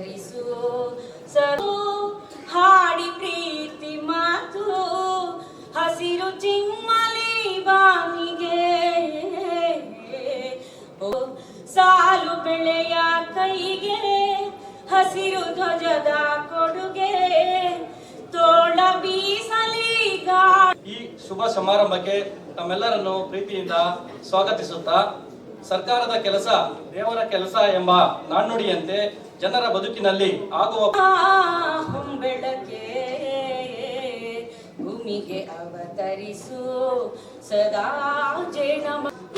ಅವತರಿಸು ಸರು, ಹಾಡಿ ಪ್ರೀತಿ ಮಾತು, ಹಸಿರು ಚಿಮ್ಮಲಿ ಬಾನಿಗೆ. ಓ, ಸಾಲು ಬೆಳೆಯ ಕೈಗೆ, ಹಸಿರು ಧ್ವಜದ ಕೊಡುಗೆ. ತೋಳ ಬೀಸಲಿ ಈ ಶುಭ ಸಮಾರಂಭಕ್ಕೆ ತಮ್ಮೆಲ್ಲರನ್ನು ಪ್ರೀತಿಯಿಂದ ಸ್ವಾಗತಿಸುತ್ತಾ, ಸರ್ಕಾರದ ಕೆಲಸ ದೇವರ ಕೆಲಸ ಎಂಬ ನಾಣ್ಣುಡಿಯಂತೆ ಜನರ ಬದುಕಿನಲ್ಲಿ ಆಗುವ ಬೆಳಕೆ ಭೂಮಿಗೆ ಅವತರಿಸು. ಸದಾ ಜನ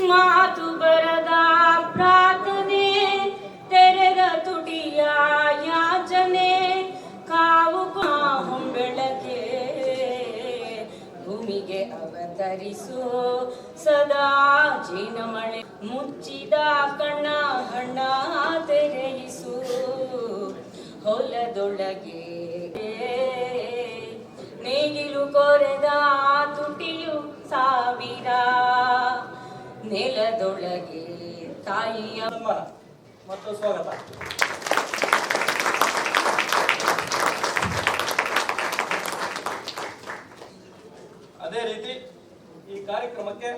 ಮಾತು ಬರದ ಪ್ರಾರ್ಥನೆ, ತೆರೆದ ತುಟಿಯ ಯಾಚನೆ. ಕಾವು ಕಾ- ಹೊಂಬೆಳಕೆ ಭೂಮಿಗೆ ಅವತರಿಸು. ಸದಾ ಮಳೆ ಮುಚ್ಚಿದ ಕಣ್ಣ, ಹಣ್ಣ ತೆರೆಯಿಸು. ಹೊಲದೊಳಗೆ ನೇಗಿಲು ಕೊರೆದ ತುಟಿಯು ಸಾವಿರ. ನೆಲದೊಳಗೆ ತಾಯಿಯ ಮತ್ತು ಸ್ವಾಗತ. ಅದೇ ರೀತಿ ಈ ಕಾರ್ಯಕ್ರಮಕ್ಕೆ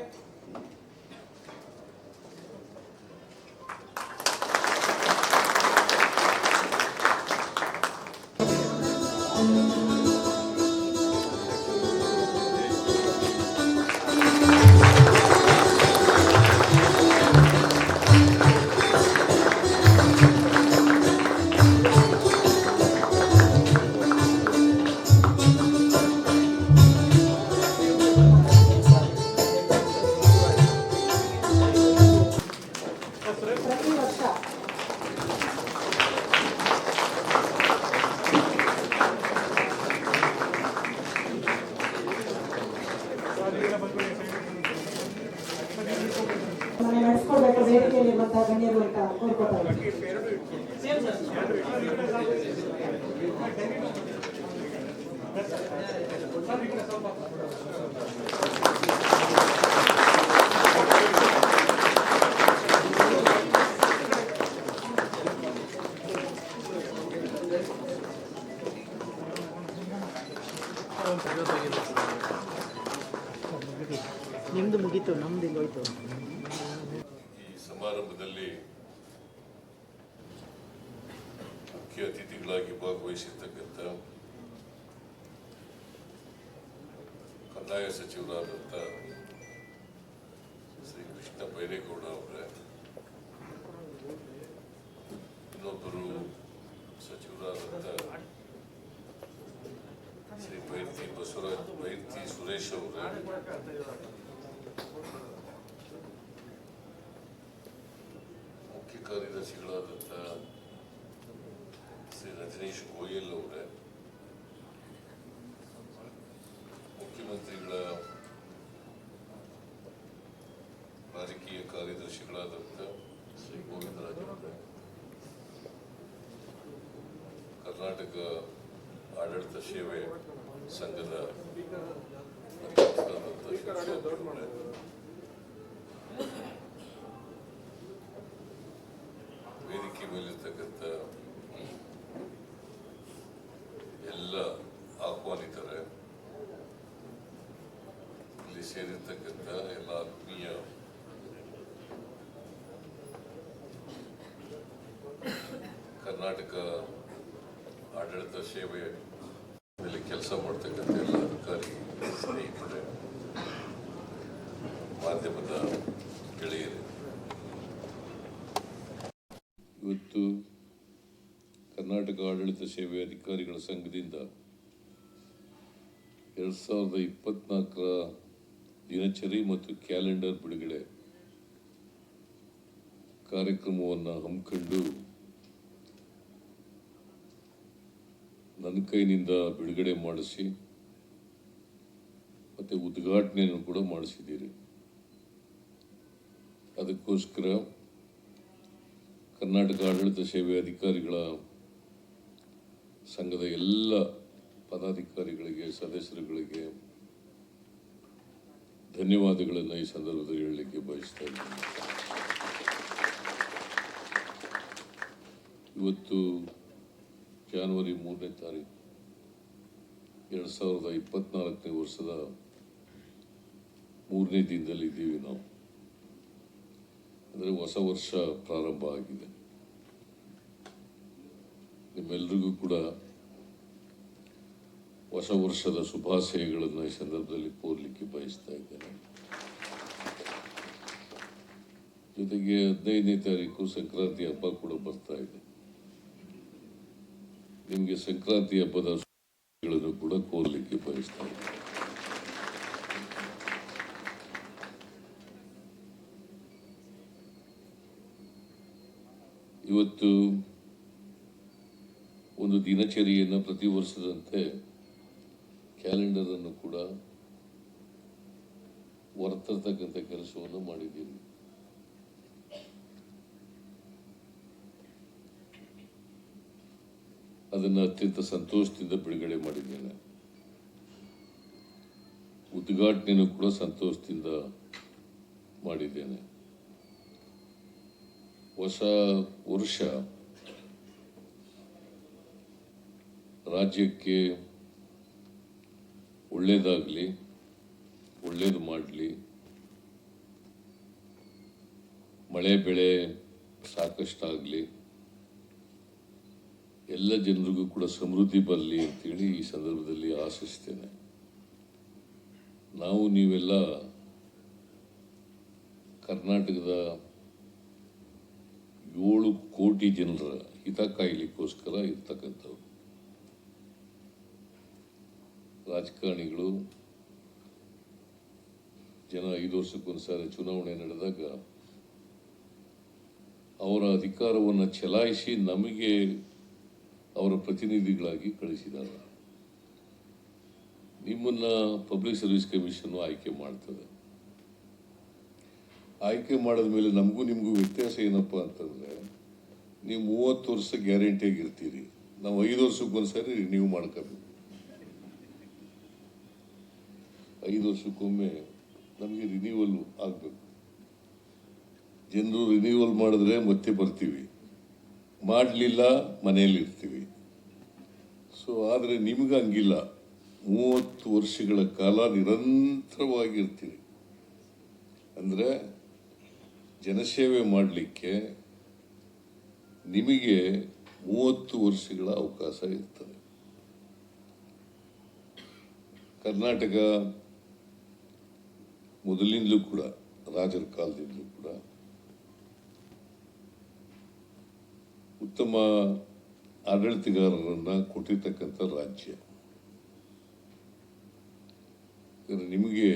ನಿಮ್ದು ಮುಗೀತು ನಮ್ದು ಹೋಯ್ತು. ಸಮಾರಂಭದಲ್ಲಿ ಮುಖ್ಯ ಅತಿಥಿಗಳಾಗಿ ಭಾಗವಹಿಸಿರ್ತಕ್ಕಂಥ ಕಂದಾಯ ಸಚಿವರಾದಂಥ ಶ್ರೀ ಕೃಷ್ಣ ಬೈರೇಗೌಡ ಅವರೇ ಇನ್ನೊಬ್ಬರು ಸಚಿವರಾದಂಥ ಶ್ರೀ ಬೈರ್ತಿ ಬಸವರಾಜ್ ಬೈರ್ತಿ ಸುರೇಶ್ ಅವರೇ ಮುಖ್ಯ ಕಾರ್ಯದರ್ಶಿಗಳಾದಂಥ ಶ್ರೀ ರಜನೀಶ್ ಗೋಯಲ್ ಅವರೇ, ಮುಖ್ಯಮಂತ್ರಿಗಳ ರಾಜಕೀಯ ಕಾರ್ಯದರ್ಶಿಗಳಾದಂಥ ಶ್ರೀ ಗೋವಿಂದರಾಜ್ ಅವರೇ ಕರ್ನಾಟಕ ಆಡಳಿತ ಸೇವೆ ಸಂಘದ ವೇದಿಕೆ ಮೇಲಿರ್ತಕ್ಕಂಥ ಎಲ್ಲ ಆಹ್ವಾನಿತರೆ, ಇಲ್ಲಿ ಸೇರಿರ್ತಕ್ಕಂಥ ಎಲ್ಲ ಆತ್ಮೀಯ ಕರ್ನಾಟಕ ಆಡಳಿತ ಸೇವೆ ಕೆಲಸ ಮಾಡ್ತಕ್ಕಂಥ ಎಲ್ಲ ಅಧಿಕಾರಿ, ಸ್ನೇಹಿತರೆ ಮಾಧ್ಯಮದ ಗೆಳೆಯರು. ಇವತ್ತು ಕರ್ನಾಟಕ ಆಡಳಿತ ಸೇವೆ ಅಧಿಕಾರಿಗಳ ಸಂಘದಿಂದ ಎರಡು ಸಾವಿರದ ಇಪ್ಪತ್ನಾಲ್ಕರ ದಿನಚರಿ ಮತ್ತು ಕ್ಯಾಲೆಂಡರ್ ಬಿಡುಗಡೆ ಕಾರ್ಯಕ್ರಮವನ್ನು ಹಮ್ಮಿಕೊಂಡು ನನ್ನ ಕೈನಿಂದ ಬಿಡುಗಡೆ ಮಾಡಿಸಿ ಮತ್ತು ಉದ್ಘಾಟನೆಯನ್ನು ಕೂಡ ಮಾಡಿಸಿದ್ದೀರಿ. ಅದಕ್ಕೋಸ್ಕರ ಕರ್ನಾಟಕ ಆಡಳಿತ ಸೇವೆ ಅಧಿಕಾರಿಗಳ ಸಂಘದ ಎಲ್ಲ ಪದಾಧಿಕಾರಿಗಳಿಗೆ, ಸದಸ್ಯರುಗಳಿಗೆ ಧನ್ಯವಾದಗಳನ್ನು ಈ ಸಂದರ್ಭದಲ್ಲಿ ಹೇಳಲಿಕ್ಕೆ ಬಯಸ್ತಾ ಇದ್ದೀನಿ. ಇವತ್ತು ಜಾನ್ವರಿ ಮೂರನೇ ತಾರೀಕು ಎರಡು ಸಾವಿರದ ಇಪ್ಪತ್ನಾಲ್ಕನೇ ವರ್ಷದ ಮೂರನೇ ದಿನದಲ್ಲಿ ಇದ್ದೀವಿ ನಾವು. ಅಂದರೆ ಹೊಸ ವರ್ಷ ಪ್ರಾರಂಭ ಆಗಿದೆ. ನಿಮ್ಮೆಲ್ರಿಗೂ ಕೂಡ ಹೊಸ ವರ್ಷದ ಶುಭಾಶಯಗಳನ್ನು ಈ ಸಂದರ್ಭದಲ್ಲಿ ಕೋರ್ಲಿಕ್ಕೆ ಬಯಸ್ತಾ ಇದ್ದೇನೆ. ಜೊತೆಗೆ ಹದಿನೈದನೇ ತಾರೀಕು ಸಂಕ್ರಾಂತಿ ಹಬ್ಬ ಕೂಡ ಬರ್ತಾ ಇದೆ. ನಿಮಗೆ ಸಂಕ್ರಾಂತಿ ಹಬ್ಬದ ಶುಭಾಶಯಗಳನ್ನು ಕೂಡ ಕೋರ್ಲಿಕ್ಕೆ ಬಯಸ್ತಾ ಇದ್ದೇನೆ ಇವತ್ತು ಒಂದು ದಿನಚರಿಯನ್ನು ಪ್ರತಿ ವರ್ಷದಂತೆ ಕ್ಯಾಲೆಂಡರನ್ನು ಕೂಡ ಹೊರತರ್ತಕ್ಕಂಥ ಕೆಲಸವನ್ನು ಮಾಡಿದ್ದೀವಿ. ಅದನ್ನು ಅತ್ಯಂತ ಸಂತೋಷದಿಂದ ಬಿಡುಗಡೆ ಮಾಡಿದ್ದೇನೆ. ಉದ್ಘಾಟನೆಯನ್ನು ಕೂಡ ಸಂತೋಷದಿಂದ ಮಾಡಿದ್ದೇನೆ. ಹೊಸ ವರ್ಷ ರಾಜ್ಯಕ್ಕೆ ಒಳ್ಳೇದಾಗಲಿ, ಒಳ್ಳೇದು ಮಾಡಲಿ. ಮಳೆ, ಬೆಳೆ ಸಾಕಷ್ಟಾಗಲಿ. ಎಲ್ಲ ಜನರಿಗೂ ಕೂಡ ಸಮೃದ್ಧಿ ಬರಲಿ ಅಂತೇಳಿ ಈ ಸಂದರ್ಭದಲ್ಲಿ ಆಶಿಸ್ತೇನೆ. ನಾವು ನೀವೆಲ್ಲ ಕರ್ನಾಟಕದ ಏಳು ಕೋಟಿ ಜನರ ಹಿತ ಕಾಯಲಿಕ್ಕೋಸ್ಕರ ಇರ್ತಕ್ಕಂಥವ್ರು. ರಾಜಕಾರಣಿಗಳು ಜನ ಐದು ವರ್ಷಕ್ಕೊಂದ್ಸಾರಿ ಚುನಾವಣೆ ನಡೆದಾಗ ಅವರ ಅಧಿಕಾರವನ್ನು ಚಲಾಯಿಸಿ ನಮಗೆ ಅವರ ಪ್ರತಿನಿಧಿಗಳಾಗಿ ಕಳಿಸಿದ್ದಾರೆ. ನಿಮ್ಮನ್ನು ಪಬ್ಲಿಕ್ ಸರ್ವಿಸ್ ಕಮಿಷನ್ನು ಆಯ್ಕೆ ಮಾಡ್ತದೆ. ಆಯ್ಕೆ ಮಾಡಿದ ಮೇಲೆ ನಮಗೂ ನಿಮಗೂ ವ್ಯತ್ಯಾಸ ಏನಪ್ಪ ಅಂತಂದರೆ, ನೀವು ಮೂವತ್ತು ವರ್ಷ ಗ್ಯಾರಂಟಿಯಾಗಿ ಇರ್ತೀರಿ ನಾವು ಐದು ವರ್ಷಕ್ಕೊಂದ್ಸರಿ ರಿನ್ಯೂ ಮಾಡ್ಕೋಬೇಕು. ಐದು ವರ್ಷಕ್ಕೊಮ್ಮೆ ನಮಗೆ ರಿನ್ಯೂವಲ್ ಆಗಬೇಕು. ಜನರು ರಿನ್ಯೂವಲ್ ಮಾಡಿದ್ರೆ ಮತ್ತೆ ಬರ್ತೀವಿ. ಮಾಡಲಿಲ್ಲ, ಮನೆಯಲ್ಲಿ ಇರ್ತೀವಿ. ಸೊ ಆದರೆ ನಿಮ್ಗೆ ಹಂಗಿಲ್ಲ. ಮೂವತ್ತು ವರ್ಷಗಳ ಕಾಲ ನಿರಂತರವಾಗಿರ್ತೀರಿ. ಅಂದರೆ ಜನಸೇವೆ ಮಾಡಲಿಕ್ಕೆ ನಿಮಗೆ ಮೂವತ್ತು ವರ್ಷಗಳ ಅವಕಾಶ ಇರ್ತದೆ. ಕರ್ನಾಟಕ ಮೊದಲಿಂದಲೂ ಕೂಡ, ರಾಜರ ಕಾಲದಿಂದಲೂ ಕೂಡ ಉತ್ತಮ ಆಡಳಿತಗಾರರನ್ನು ಕೊಟ್ಟಿರ್ತಕ್ಕಂಥ ರಾಜ್ಯ. ನಿಮಗೆ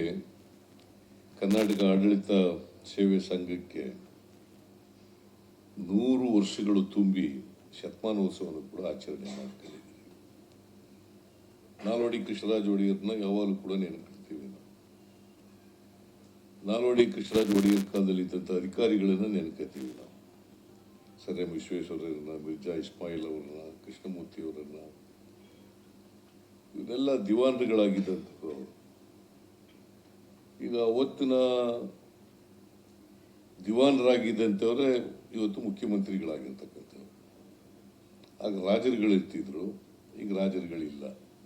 ಕರ್ನಾಟಕ ಆಡಳಿತ ಸೇವೆ ಸಂಘಕ್ಕೆ ನೂರು ವರ್ಷಗಳು ತುಂಬಿ ಶತಮಾನೋತ್ಸವವನ್ನು ಕೂಡ ಆಚರಣೆ ಮಾಡ್ಕೊಂಡಿದ್ದೀವಿ ನಾಲ್ವಡಿ ಕೃಷ್ಣರಾಜ ಒಡೆಯರ್ನ ಯಾವಾಗಲೂ ಕೂಡ ನೆನಪಿಡ್ತೀವಿ ನಾವು. ನಾಲ್ವಡಿ ಕೃಷ್ಣರಾಜ ಒಡೆಯರ್ ಕಾಲದಲ್ಲಿ ಇದ್ದಂಥ ಅಧಿಕಾರಿಗಳನ್ನ ನೆನಕತ್ತೀವಿ ನಾವು. ಸರ್ ಎಂ ವಿಶ್ವೇಶ್ವರಯ್ಯರನ್ನ ಮಿರ್ಜಾ ಇಸ್ಮಾಯಿಲ್ ಅವರನ್ನ, ಕೃಷ್ಣಮೂರ್ತಿ ಅವರನ್ನ. ಇವರೆಲ್ಲ ದಿವಾನ್ರುಗಳಾಗಿದ್ದಂಥವ್ರು. ಈಗ ಅವತ್ತಿನ ದಿವಾನರಾಗಿದ್ದಂಥವರೇ ಇವತ್ತು ಮುಖ್ಯಮಂತ್ರಿಗಳಾಗಿರ್ತಕ್ಕಂಥವ್ರು. ಆಗ ರಾಜರುಗಳಿರ್ತಿದ್ರು, ಈಗ ರಾಜರುಗಳಿಲ್ಲ.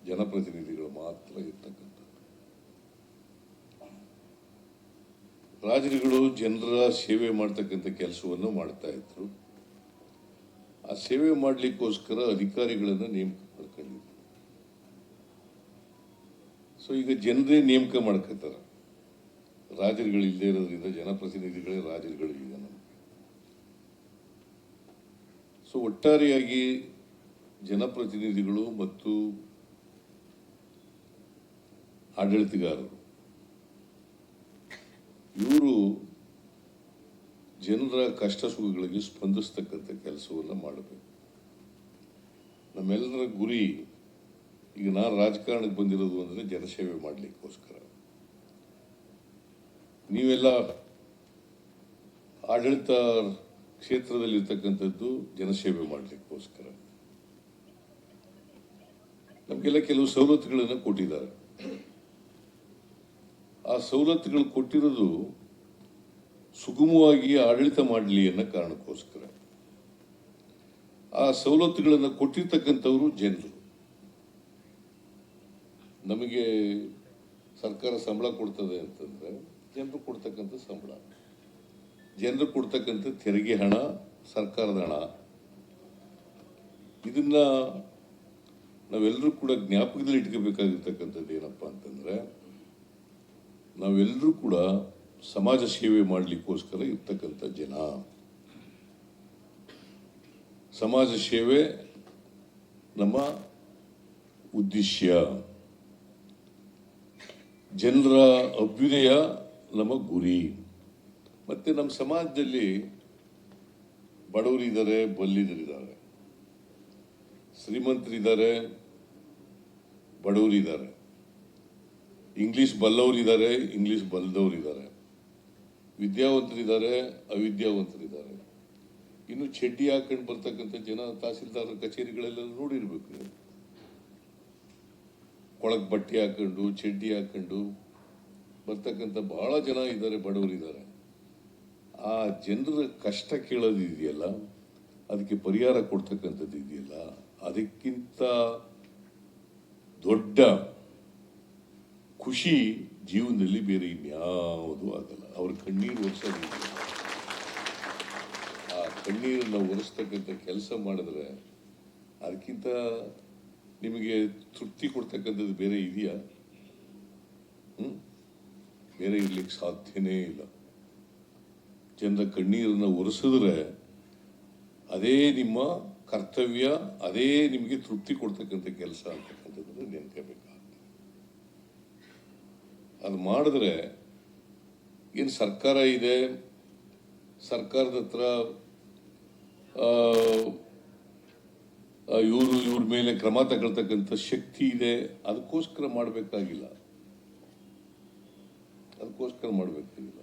ಜನಪ್ರತಿನಿಧಿಗಳು ಮಾತ್ರ ಇರ್ತಕ್ಕಂಥದ್ದು ರಾಜರುಗಳು ಜನರ ಸೇವೆ ಮಾಡ್ತಕ್ಕಂಥ ಕೆಲಸವನ್ನು ಮಾಡ್ತಾ ಇದ್ರು. ಆ ಸೇವೆ ಮಾಡಲಿಕ್ಕೋಸ್ಕರ ಅಧಿಕಾರಿಗಳನ್ನು ನೇಮಕ ಮಾಡ್ಕೊಂಡಿದ್ರು. ಸೊ ಈಗ ಜನರೇ ನೇಮಕ ಮಾಡ್ಕೋತಾರೆ ರಾಜರುಗಳು ಇಲ್ಲದೆ ಇರೋದ್ರಿಂದ ಜನಪ್ರತಿನಿಧಿಗಳೇ ರಾಜರುಗಳು ಈಗ ನಮಗೆ. ಸೊ ಒಟ್ಟಾರೆಯಾಗಿ ಜನಪ್ರತಿನಿಧಿಗಳು ಮತ್ತು ಆಡಳಿತಗಾರರು, ಇವರು ಜನರ ಕಷ್ಟ ಸುಖಗಳಿಗೆ ಸ್ಪಂದಿಸ್ತಕ್ಕಂಥ ಕೆಲಸವನ್ನು ಮಾಡಬೇಕು. ನಮ್ಮೆಲ್ಲರ ಗುರಿ, ಈಗ ನಾನು ರಾಜಕಾರಣಕ್ಕೆ ಬಂದಿರೋದು ಅಂದರೆ ಜನಸೇವೆ ಮಾಡಲಿಕ್ಕೋಸ್ಕರ. ನೀವೆಲ್ಲ ಆಡಳಿತ ಕ್ಷೇತ್ರದಲ್ಲಿರ್ತಕ್ಕಂಥದ್ದು ಜನಸೇವೆ ಮಾಡಲಿಕ್ಕೋಸ್ಕರ. ನಮಗೆಲ್ಲ ಕೆಲವು ಸವಲತ್ತುಗಳನ್ನು ಕೊಟ್ಟಿದ್ದಾರೆ. ಆ ಸವಲತ್ತುಗಳು ಕೊಟ್ಟಿರೋದು ಸುಗಮವಾಗಿ ಆಡಳಿತ ಮಾಡಲಿ ಅನ್ನೋ ಕಾರಣಕ್ಕೋಸ್ಕರ. ಆ ಸವಲತ್ತುಗಳನ್ನು ಕೊಟ್ಟಿರ್ತಕ್ಕಂಥವರು ಜನರು. ನಮಗೆ ಸರ್ಕಾರ ಸಂಬಳ ಕೊಡ್ತದೆ ಅಂತಂದ್ರೆ ಜನರು ಕೊಡ್ತಕ್ಕಂಥ ಸಂಬಳ. ಜನರು ಕೊಡ್ತಕ್ಕಂಥ ತೆರಿಗೆ ಹಣ, ಸರ್ಕಾರದ ಹಣ. ಇದನ್ನ ನಾವೆಲ್ಲರೂ ಕೂಡ ಜ್ಞಾಪಕದಲ್ಲಿ ಇಟ್ಕೋಬೇಕಾಗಿರ್ತಕ್ಕಂಥದ್ದು ಏನಪ್ಪ ಅಂತಂದ್ರೆ, ನಾವೆಲ್ಲರೂ ಕೂಡ ಸಮಾಜ ಸೇವೆ ಮಾಡಲಿಕ್ಕೋಸ್ಕರ ಇರ್ತಕ್ಕಂಥ ಜನ. ಸಮಾಜ ಸೇವೆ ನಮ್ಮ ಉದ್ದೇಶ ಜನರ ಅಭ್ಯುದಯ ನಮ್ಮ ಗುರಿ. ಮತ್ತೆ ನಮ್ಮ ಸಮಾಜದಲ್ಲಿ ಬಡವರಿದ್ದಾರೆ, ಬಲ್ಲಿದರಿದ್ದಾರೆ. ಶ್ರೀಮಂತರಿದ್ದಾರೆ, ಬಡವರಿದ್ದಾರೆ. ಇಂಗ್ಲಿಷ್ ಬಲ್ಲವರಿದ್ದಾರೆ, ಇಂಗ್ಲಿಷ್ ಬಲ್ಲದವರಿದ್ದಾರೆ ವಿದ್ಯಾವಂತರಿದ್ದಾರೆ, ಅವಿದ್ಯಾವಂತರಿದ್ದಾರೆ. ಇನ್ನು ಚಡ್ಡಿ ಹಾಕೊಂಡು ಬರ್ತಕ್ಕಂಥ ಜನ ತಹಸೀಲ್ದಾರರ ಕಚೇರಿಗಳೆಲ್ಲ ನೋಡಿರ್ಬೇಕು ಕೊಳಕ್ ಬಟ್ಟೆ ಹಾಕೊಂಡು, ಚಡ್ಡಿ ಹಾಕೊಂಡು ಬರ್ತಕ್ಕಂಥ ಬಹಳ ಜನ ಇದ್ದಾರೆ ಬಡವರಿದ್ದಾರೆ ಆ ಜನರ ಕಷ್ಟ ಕೇಳೋದಿದೆಯಲ್ಲ, ಅದಕ್ಕೆ ಪರಿಹಾರ ಕೊಡ್ತಕ್ಕಂಥದ್ದು ಇದೆಯಲ್ಲ, ಅದಕ್ಕಿಂತ ದೊಡ್ಡ ಖುಷಿ ಜೀವನದಲ್ಲಿ ಬೇರೆ ಇನ್ಯಾವುದೂ ಆಗಲ್ಲ. ಅವ್ರ ಕಣ್ಣೀರು ಒರೆಸೋದು ಆ ಕಣ್ಣೀರನ್ನು ಒರೆಸ್ತಕ್ಕಂಥ ಕೆಲಸ ಮಾಡಿದ್ರೆ ಅದಕ್ಕಿಂತ ನಿಮಗೆ ತೃಪ್ತಿ ಕೊಡ್ತಕ್ಕಂಥದ್ದು ಬೇರೆ ಇದೆಯಾ? ಹ್ಮ್? ಬೇರೆ ಇರ್ಲಿಕ್ಕೆ ಸಾಧ್ಯನೇ ಇಲ್ಲ. ಜನರ ಕಣ್ಣೀರನ್ನ ಒರೆಸಿದ್ರೆ ಅದೇ ನಿಮ್ಮ ಕರ್ತವ್ಯ, ಅದೇ ನಿಮಗೆ ತೃಪ್ತಿ ಕೊಡ್ತಕ್ಕಂಥ ಕೆಲಸ ಅಂತಕ್ಕಂಥದ್ದನ್ನು ನೆನ್ಕೋಬೇಕಾಗ್ತದೆ. ಅದು ಮಾಡಿದ್ರೆ ಏನು ಸರ್ಕಾರ ಇದೆ, ಸರ್ಕಾರದ ಹತ್ರ ಇವರು ಇವ್ರ ಮೇಲೆ ಕ್ರಮ ತಗೊಳ್ತಕ್ಕಂಥ ಶಕ್ತಿ ಇದೆ, ಅದಕ್ಕೋಸ್ಕರ ಮಾಡಬೇಕಾಗಿಲ್ಲ. ಅದಕ್ಕೋಸ್ಕರ ಮಾಡಬೇಕಾಗಿಲ್ಲ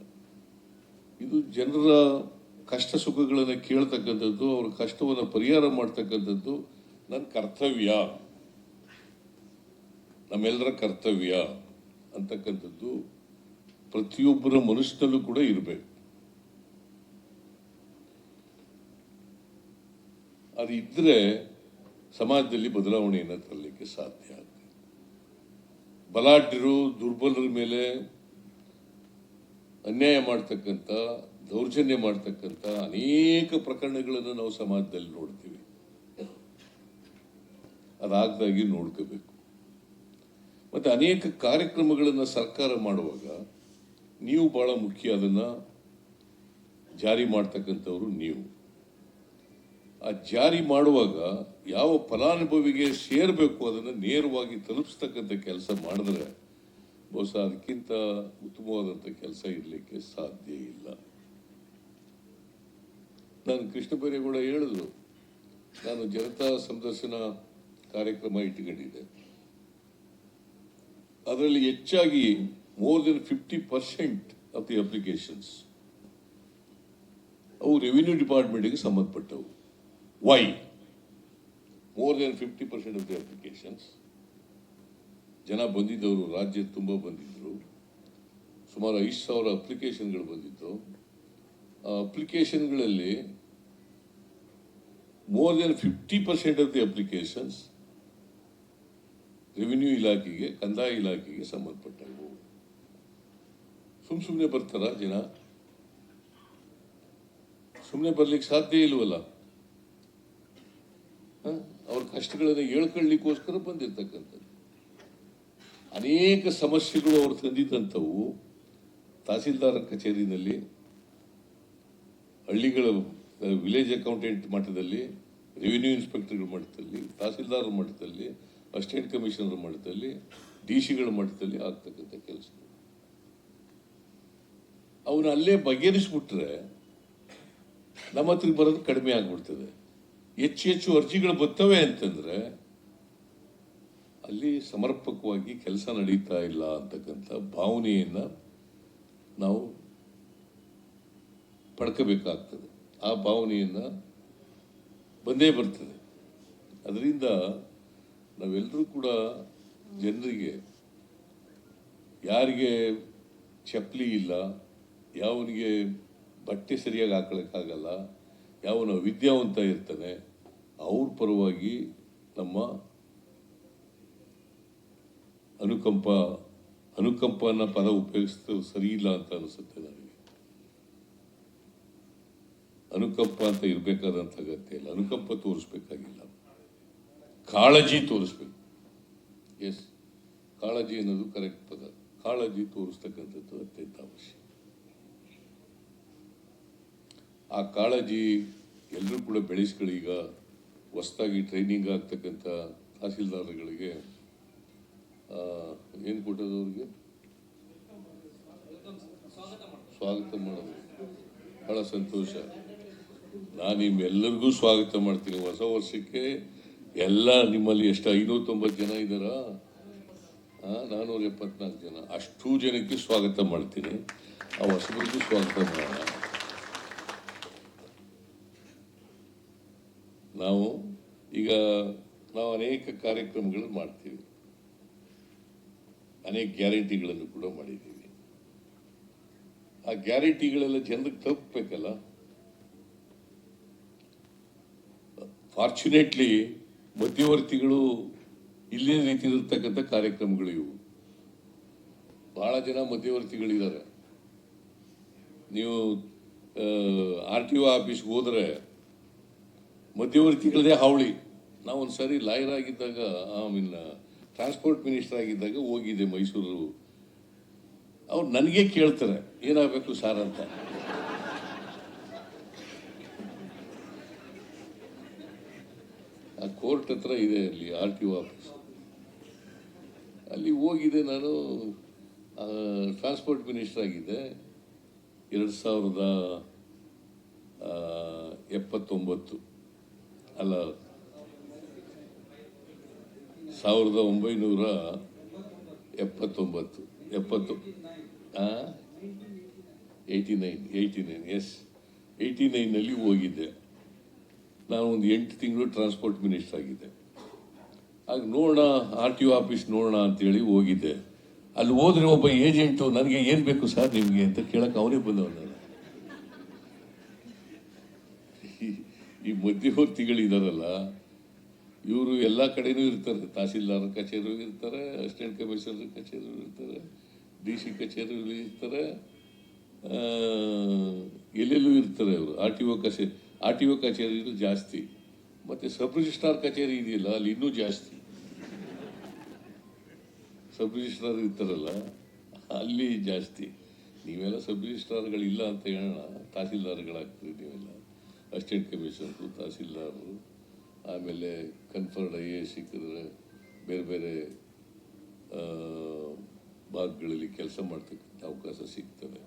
ಇದು ಜನರ ಕಷ್ಟ ಸುಖಗಳನ್ನು ಕೇಳ್ತಕ್ಕಂಥದ್ದು, ಅವರ ಕಷ್ಟವನ್ನು ಪರಿಹಾರ ಮಾಡ್ತಕ್ಕಂಥದ್ದು ನನ್ನ ಕರ್ತವ್ಯ. ನಮ್ಮೆಲ್ಲರ ಕರ್ತವ್ಯ ಅಂತಕ್ಕಂಥದ್ದು ಪ್ರತಿಯೊಬ್ಬರ ಮನುಷ್ಯನಲ್ಲೂ ಕೂಡ ಇರಬೇಕು. ಅದು ಇದ್ರೆ ಸಮಾಜದಲ್ಲಿ ಬದಲಾವಣೆಯನ್ನು ತರಲಿಕ್ಕೆ ಸಾಧ್ಯ ಆಗ್ತದೆ. ಬಲಾಢ್ಯರು, ದುರ್ಬಲರ ಮೇಲೆ ಅನ್ಯಾಯ ಮಾಡ್ತಕ್ಕಂಥ, ದೌರ್ಜನ್ಯ ಮಾಡ್ತಕ್ಕಂಥ ಅನೇಕ ಪ್ರಕರಣಗಳನ್ನು ನಾವು ಸಮಾಜದಲ್ಲಿ ನೋಡ್ತೀವಿ. ಅದಾಗದಾಗಿ ನೋಡ್ಕೋಬೇಕು. ಮತ್ತು ಅನೇಕ ಕಾರ್ಯಕ್ರಮಗಳನ್ನು ಸರ್ಕಾರ ಮಾಡುವಾಗ ನೀವು ಬಹಳ ಮುಖ್ಯ ಅದನ್ನು ಜಾರಿ ಮಾಡ್ತಕ್ಕಂಥವ್ರು ನೀವು. ಆ ಜಾರಿ ಮಾಡುವಾಗ ಯಾವ ಫಲಾನುಭವಿಗೆ ಸೇರಬೇಕು ಅದನ್ನು ನೇರವಾಗಿ ತಲುಪಿಸ್ತಕ್ಕಂಥ ಕೆಲಸ ಮಾಡಿದ್ರೆ ಬಹುಶಃ ಅದಕ್ಕಿಂತ ಉತ್ತಮವಾದಂಥ ಕೆಲಸ ಇರಲಿಕ್ಕೆ ಸಾಧ್ಯ ಇಲ್ಲ. ನಾನು ಕೃಷ್ಣ ಬೈರೇಗೌಡ ಹೇಳಿದ್ರು, ನಾನು ಜನತಾ ಸಂದರ್ಶನ ಕಾರ್ಯಕ್ರಮ ಇಟ್ಟುಕೊಂಡಿದ್ದೆ. ಅದರಲ್ಲಿ ಹೆಚ್ಚಾಗಿ more than fifty percent of the applications ಅವು ರೆವಿನ್ಯೂ ಡಿಪಾರ್ಟ್ಮೆಂಟ್ಗೆ ಸಂಬಂಧಪಟ್ಟವು. Why more than fifty percent of the applications ಜನ ಬಂದಿದ್ದವರು, ರಾಜ್ಯ ತುಂಬ ಬಂದಿದ್ದರು ಸುಮಾರು ಐದು ಸಾವಿರ ಅಪ್ಲಿಕೇಶನ್ಗಳು ಬಂದಿತ್ತು. ಆ ಅಪ್ಲಿಕೇಶನ್ಗಳಲ್ಲಿ more than fifty percent of the applications revenue ಇಲಾಖೆಗೆ, ಕಂದಾಯ ಇಲಾಖೆಗೆ ಸಂಬಂಧಪಟ್ಟವು. ಸುಮ್ ಸುಮ್ಮನೆ ಬರ್ತಾರ ಜನ? ಸುಮ್ಮನೆ ಬರ್ಲಿಕ್ಕೆ ಸಾಧ್ಯ ಇಲ್ವಲ್ಲ? ಅವ್ರ ಕಷ್ಟಗಳನ್ನು ಹೇಳ್ಕೊಳ್ಳಿಕ್ಕೋಸ್ಕರ ಬಂದಿರ್ತಕ್ಕಂಥದ್ದು. ಅನೇಕ ಸಮಸ್ಯೆಗಳು ಅವರು ತಂದಿದ್ದಂಥವು ತಹಸೀಲ್ದಾರ್ ಕಚೇರಿನಲ್ಲಿ, ಹಳ್ಳಿಗಳ, ವಿಲೇಜ್ ಅಕೌಂಟೆಂಟ್ ಮಟ್ಟದಲ್ಲಿ, ರೆವಿನ್ಯೂ ಇನ್ಸ್ಪೆಕ್ಟರ್ಗಳ ಮಟ್ಟದಲ್ಲಿ, ತಹಸೀಲ್ದಾರ ಮಟ್ಟದಲ್ಲಿ ಅಸ್ಟೇಟ್ ಕಮಿಷನರ್ ಮಟ್ಟದಲ್ಲಿ, ಡಿ ಸಿಗಳ ಮಟ್ಟದಲ್ಲಿ ಆಗ್ತಕ್ಕಂಥ ಕೆಲಸ ಅವನ ಅಲ್ಲೇ ಬಗೆಹರಿಸ್ಬಿಟ್ರೆ ನಮ್ಮ ಹತ್ರ ಬರೋದು ಕಡಿಮೆ ಆಗ್ಬಿಡ್ತದೆ. ಹೆಚ್ಚು ಹೆಚ್ಚು ಅರ್ಜಿಗಳು ಬರ್ತವೆ ಅಂತಂದ್ರೆ ಅಲ್ಲಿ ಸಮರ್ಪಕವಾಗಿ ಕೆಲಸ ನಡೀತಾ ಇಲ್ಲ ಅಂತಕ್ಕಂಥ ಭಾವನೆಯನ್ನು ನಾವು ಪಡ್ಕೋಬೇಕಾಗ್ತದೆ. ಆ ಭಾವನೆಯನ್ನು ಬಂದೇ ಬರ್ತದೆ. ಅದರಿಂದ ನಾವೆಲ್ಲರೂ ಕೂಡ ಜನರಿಗೆ ಯಾರಿಗೆ ಚಪ್ಪಲಿ ಇಲ್ಲ, ಯಾವನಿಗೆ ಬಟ್ಟೆ ಸರಿಯಾಗಿ ಹಾಕೊಳ್ಳೋಕ್ಕಾಗಲ್ಲ ಯಾವನ ವಿದ್ಯಾವಂತ ಇರ್ತಾನೆ, ಅವ್ರ ಪರವಾಗಿ ನಮ್ಮ ಅನುಕಂಪ ಅನುಕಂಪ ಅನ್ನೋ ಪದ ಉಪಯೋಗಿಸ್ತು ಸರಿ ಇಲ್ಲ ಅಂತ ಅನಿಸುತ್ತೆ ನನಗೆ. ಅನುಕಂಪ ಅಂತ ಇರಬೇಕಾದಂಥ ಅಗತ್ಯ ಇಲ್ಲ. ಅನುಕಂಪ ತೋರಿಸ್ಬೇಕಾಗಿಲ್ಲ. ಕಾಳಜಿ ತೋರಿಸ್ಬೇಕು. ಎಸ್ ಕಾಳಜಿ ಅನ್ನೋದು ಕರೆಕ್ಟ್ ಪದ. ಕಾಳಜಿ ತೋರಿಸ್ತಕ್ಕಂಥದ್ದು ಅತ್ಯಂತ ಅವಶ್ಯ. ಆ ಕಾಳಜಿ ಎಲ್ಲರೂ ಕೂಡ ಬೆಳೆಸ್ಕೊಳ್ಳಿ ಈಗ. ಹೊಸ್ದಾಗಿ ಟ್ರೈನಿಂಗ್ ಆಗ್ತಕ್ಕಂಥ ತಹಸೀಲ್ದಾರ್ಗಳಿಗೆ ಏನು ಕೊಟ್ಟದ ಅವ್ರಿಗೆ? ಸ್ವಾಗತ ಮಾಡೋದು. ಬಹಳ ಸಂತೋಷ. ನಾನು ನಿಮ್ಮೆಲ್ಲರಿಗೂ ಸ್ವಾಗತ ಮಾಡ್ತೀನಿ. ಹೊಸ ವರ್ಷಕ್ಕೆ ಎಲ್ಲ ನಿಮ್ಮಲ್ಲಿ ಎಷ್ಟು ಐನೂರ ಜನ ಇದ್ದಾರಾ? ನಾನ್ನೂರ ಎಪ್ಪತ್ನಾಲ್ಕು ಜನ. ಅಷ್ಟು ಜನಕ್ಕೆ ಸ್ವಾಗತ ಮಾಡ್ತೀನಿ. ಆ ಹೊಸಬರಿಗೂ ಸ್ವಾಗತ ಮಾಡೋಣ. ನಾವು ಈಗ, ನಾವು ಅನೇಕ ಕಾರ್ಯಕ್ರಮಗಳನ್ನು ಮಾಡ್ತೀವಿ. ಅನೇಕ ಗ್ಯಾರಂಟಿಗಳನ್ನು ಕೂಡ ಮಾಡಿದ್ದೀವಿ. ಆ ಗ್ಯಾರಂಟಿಗಳೆಲ್ಲ ಜನಕ್ಕೆ ತಪ್ಪಬೇಕಲ್ಲ ಫಾರ್ಚುನೇಟ್ಲಿ ಮಧ್ಯವರ್ತಿಗಳು ಇಲ್ಲೇ ರೀತಿಯಲ್ಲಿರ್ತಕ್ಕಂಥ ಕಾರ್ಯಕ್ರಮಗಳು ಇವು. ಬಹಳ ಜನ ಮಧ್ಯವರ್ತಿಗಳಿದ್ದಾರೆ. ನೀವು ಆರ್ ಟಿ ಒ ಆಫೀಸ್ಗೆ ಹೋದರೆ ಮಧ್ಯವರ್ತಿಗಳದೇ ಹಾವಳಿ. ನಾವು ಒಂದು ಸರಿ ಲಾಯರ್ ಆಗಿದ್ದಾಗ ಮೀನ್ ಟ್ರಾನ್ಸ್ಪೋರ್ಟ್ ಮಿನಿಸ್ಟರ್ ಆಗಿದ್ದಾಗ ಹೋಗಿದ್ದೆ ಮೈಸೂರು ಅವ್ರು ನನಗೆ ಕೇಳ್ತಾರೆ, ಏನಾಗಬೇಕು ಸಾರ್ ಅಂತ. ಆ ಕೋರ್ಟ್ ಹತ್ರ ಇದೆ ಅಲ್ಲಿ, ಆರ್ ಟಿ ಒ ಆಫೀಸ್. ಅಲ್ಲಿ ಹೋಗಿದೆ ನಾನು ಟ್ರಾನ್ಸ್ಪೋರ್ಟ್ ಮಿನಿಸ್ಟರ್ ಆಗಿದ್ದೆ. ಎರಡು ಸಾವಿರದ ಎಪ್ಪತ್ತೊಂಬತ್ತು. ಅಲ್ಲ ಸಾವಿರದ ಒಂಬೈನೂರ ಎಪ್ಪತ್ತೊಂಬತ್ತು. ಎಪ್ಪತ್ತು ಏಯ್ಟಿ ನೈನ್ ಏಯ್ಟಿ ನೈನ್ ಎಸ್ ಏಯ್ಟಿ ನೈನಲ್ಲಿ ಹೋಗಿದ್ದೆ. ನಾನು ಒಂದು ಎಂಟು ತಿಂಗಳು ಟ್ರಾನ್ಸ್ಪೋರ್ಟ್ ಮಿನಿಸ್ಟರ್ ಆಗಿದ್ದೆ. ಆಗ ನೋಡೋಣ ಆರ್ ಟಿ ಒ ಆಫೀಸ್ ನೋಡೋಣ ಅಂತೇಳಿ ಹೋಗಿದ್ದೆ. ಅಲ್ಲಿ ಹೋದರೆ ಒಬ್ಬ ಏಜೆಂಟು ನನಗೆ ಏನು ಬೇಕು ಸರ್ ನಿಮಗೆ? ಅಂತ ಕೇಳಕ್ಕೆ ಅವನೇ ಬಂದವ ನಾನು. ಈ- ಮಧ್ಯವರ್ತಿಗಳಿದಾರಲ್ಲ ಇವರು ಎಲ್ಲ ಕಡೆಯೂ ಇರ್ತಾರೆ. ತಹಸೀಲ್ದಾರ್ ಕಚೇರಿ ಇರ್ತಾರೆ, ಅಸಿಸ್ಟೆಂಟ್ ಕಮಿಷನರ್ ಕಚೇರಿ ಇರ್ತಾರೆ, ಡಿ ಸಿ ಕಚೇರಿ ಇರ್ತಾರೆ ಎಲ್ಲೆಲ್ಲೂ ಇರ್ತಾರೆ ಅವರು. ಆರ್ ಟಿ ಒ ಕಚೇರಿ ಆರ್ ಟಿ ಒ ಕಚೇರಿ ಜಾಸ್ತಿ. ಮತ್ತು ಸಬ್ ರಿಜಿಸ್ಟ್ರಾರ್ ಕಚೇರಿ ಇದೆಯಲ್ಲ, ಅಲ್ಲಿ ಇನ್ನೂ ಜಾಸ್ತಿ. ಸಬ್ ರಿಜಿಸ್ಟ್ರಾರ್ ಇರ್ತಾರಲ್ಲ, ಅಲ್ಲಿ ಜಾಸ್ತಿ. ನೀವೆಲ್ಲ ಸಬ್ ರಿಜಿಸ್ಟ್ರಾರ್ಗಳಿಲ್ಲ ಅಂತ ಹೇಳೋಣ. ತಹಸೀಲ್ದಾರ್ಗಳಾಗ್ತೀರಿ ನೀವೆಲ್ಲ. ಅಸಿಸ್ಟೆಂಟ್ ಕಮಿಷನರು, ತಹಸೀಲ್ದಾರರು. ಆಮೇಲೆ ಕನ್ಫರ್ಡ್ ಐ ಎ ಸಿಕ್ಕಿದ್ರೆ ಬೇರೆ ಬೇರೆ ಭಾಗಗಳಲ್ಲಿ ಕೆಲಸ ಮಾಡ್ತಕ್ಕಂಥ ಅವಕಾಶ ಸಿಗ್ತದೆ.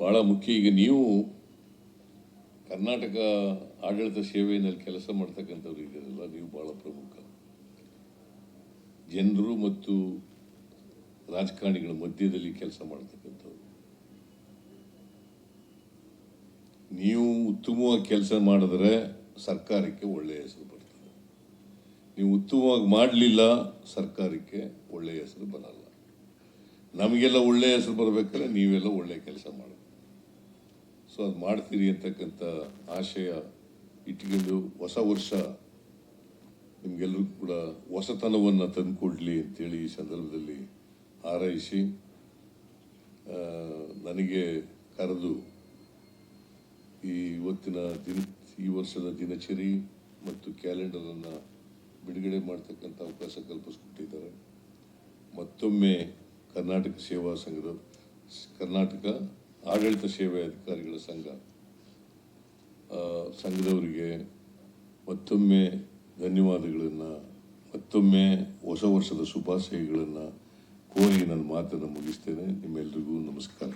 ಭಾಳ ಮುಖ್ಯ. ಈಗ ನೀವು ಕರ್ನಾಟಕ ಆಡಳಿತ ಸೇವೆಯಲ್ಲಿ ಕೆಲಸ ಮಾಡ್ತಕ್ಕಂಥವ್ರು ಇದ್ದೀರಲ್ಲ, ನೀವು ಭಾಳ ಪ್ರಮುಖ. ಜನರು ಮತ್ತು ರಾಜಕಾರಣಿಗಳ ಮಧ್ಯದಲ್ಲಿ ಕೆಲಸ ಮಾಡ್ತಕ್ಕಂಥವ್ರು. ನೀವು ಉತ್ತಮವಾಗಿ ಕೆಲಸ ಮಾಡಿದ್ರೆ ಸರ್ಕಾರಕ್ಕೆ ಒಳ್ಳೆಯ ಹೆಸರು ಬರ್ತದೆ. ನೀವು ಉತ್ತಮವಾಗಿ ಮಾಡಲಿಲ್ಲ, ಸರ್ಕಾರಕ್ಕೆ ಒಳ್ಳೆಯ ಹೆಸರು ಬರಲ್ಲ. ನಮಗೆಲ್ಲ ಒಳ್ಳೆಯ ಹೆಸರು ಬರಬೇಕಾದ್ರೆ ನೀವೆಲ್ಲ ಒಳ್ಳೆಯ ಕೆಲಸ ಮಾಡಬೇಕು ಸೊ ಅದು ಮಾಡ್ತೀರಿ ಅಂತಕ್ಕಂಥ ಆಶಯ ಇಟ್ಕೊಂಡು ಹೊಸ ವರ್ಷ ನಿಮಗೆಲ್ಲರೂ ಕೂಡ ಹೊಸತನವನ್ನು ತಂದುಕೊಡ್ಲಿ ಅಂತೇಳಿ ಈ ಸಂದರ್ಭದಲ್ಲಿ ಹಾರೈಸಿ ನನಗೆ ಕರೆದು ಈ ಇವತ್ತಿನ ದಿನ ಈ ವರ್ಷದ ದಿನಚರಿ ಮತ್ತು ಕ್ಯಾಲೆಂಡರನ್ನು ಬಿಡುಗಡೆ ಮಾಡ್ತಕ್ಕಂಥ ಅವಕಾಶ ಕಲ್ಪಿಸ್ಕೊಟ್ಟಿದ್ದಾರೆ. ಮತ್ತೊಮ್ಮೆ ಕರ್ನಾಟಕ ಸೇವಾ ಸಂಘದ ಕರ್ನಾಟಕ ಆಡಳಿತ ಸೇವೆ ಅಧಿಕಾರಿಗಳ ಸಂಘ ಸಂಘದವರಿಗೆ ಮತ್ತೊಮ್ಮೆ ಧನ್ಯವಾದಗಳನ್ನು, ಮತ್ತೊಮ್ಮೆ ಹೊಸ ವರ್ಷದ ಶುಭಾಶಯಗಳನ್ನು ಕೋರಿ ನನ್ನ ಮಾತನ್ನು ಮುಗಿಸ್ತೇನೆ. ನಿಮ್ಮೆಲ್ರಿಗೂ ನಮಸ್ಕಾರ.